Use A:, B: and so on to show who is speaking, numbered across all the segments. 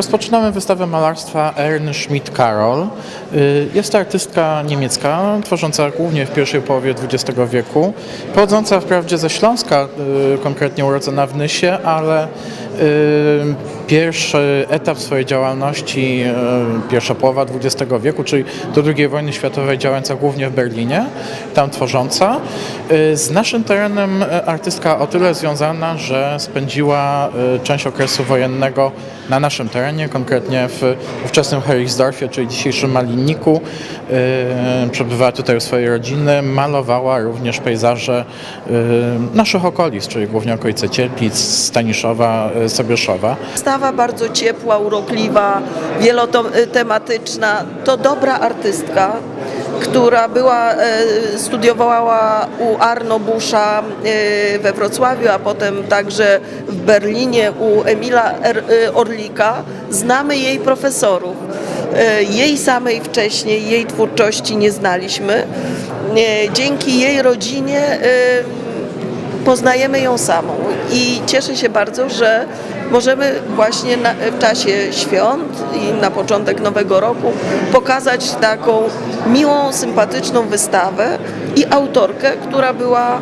A: Rozpoczynamy wystawę malarstwa Ern Schmidt-Karol. Y, Jest to artystka niemiecka, tworząca głównie w pierwszej połowie XX wieku, pochodząca wprawdzie ze Śląska, y, konkretnie urodzona w Nysie, ale y, pierwszy etap swojej działalności, pierwsza połowa XX wieku, czyli do II wojny światowej działająca głównie w Berlinie, tam tworząca. Z naszym terenem artystka o tyle związana, że spędziła część okresu wojennego na naszym terenie, konkretnie w ówczesnym Herrichsdorfie, czyli dzisiejszym Malinniku. Y, Przebywała tutaj u swojej rodziny, malowała również pejzaże y, naszych okolic, czyli głównie okolice Cierplic, Staniszowa, y, Sobieszowa.
B: Wystawa bardzo ciepła, urokliwa, wielotematyczna. To dobra artystka, która była, e, studiowała u Arno Busza e, we Wrocławiu, a potem także w Berlinie u Emila Er- e, Orlika. Znamy jej profesorów. Jej samej wcześniej, jej twórczości nie znaliśmy. Dzięki jej rodzinie poznajemy ją samą i cieszę się bardzo, że możemy właśnie na, w czasie świąt i na początek nowego roku pokazać taką miłą, sympatyczną wystawę i autorkę, która była,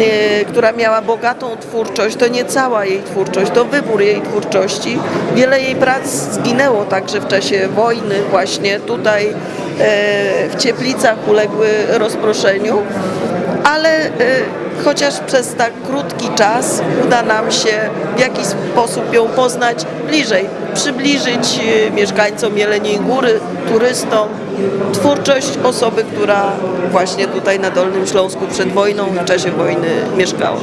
B: e, która miała bogatą twórczość, to nie cała jej twórczość, to wybór jej twórczości. Wiele jej prac zginęło także w czasie wojny właśnie tutaj e, w Cieplicach uległy rozproszeniu, ale e, chociaż przez tak krótki czas uda nam się w jakiś sposób ją poznać bliżej, przybliżyć e, mieszkańcom Jeleniej Góry, turystom, twórczość osoby, która właśnie tutaj na Dolnym Śląsku przed wojną, w czasie wojny mieszkała.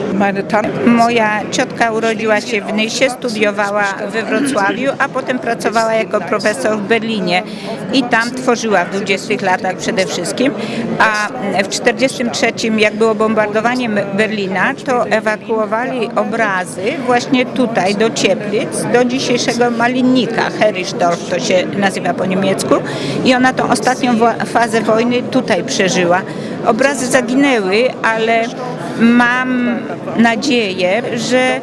C: Moja ciotka urodziła się w Nysie, studiowała we Wrocławiu, a potem pracowała jako profesor w Berlinie i tam tworzyła w 20 latach przede wszystkim. A w 43 jak było bombardowanie Berlina, to ewakuowali obrazy właśnie tutaj do Cieplic, do dzisiejszego Malinnika, Herrischdorf to się nazywa po niemiecku i ona tą ostatnią fazę wojny tutaj przeżyła. Obrazy zaginęły, ale mam nadzieję, że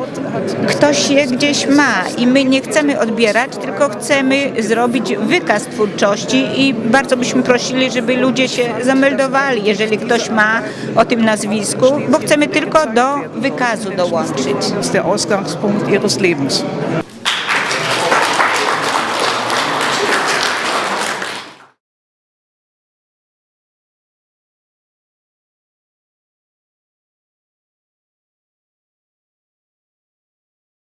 C: ktoś je gdzieś ma i my nie chcemy odbierać, tylko chcemy zrobić wykaz twórczości i bardzo byśmy prosili, żeby ludzie się zameldowali, jeżeli ktoś ma o tym nazwisku, bo chcemy tylko do wykazu dołączyć.
D: der Ausgangspunkt ihres Lebens.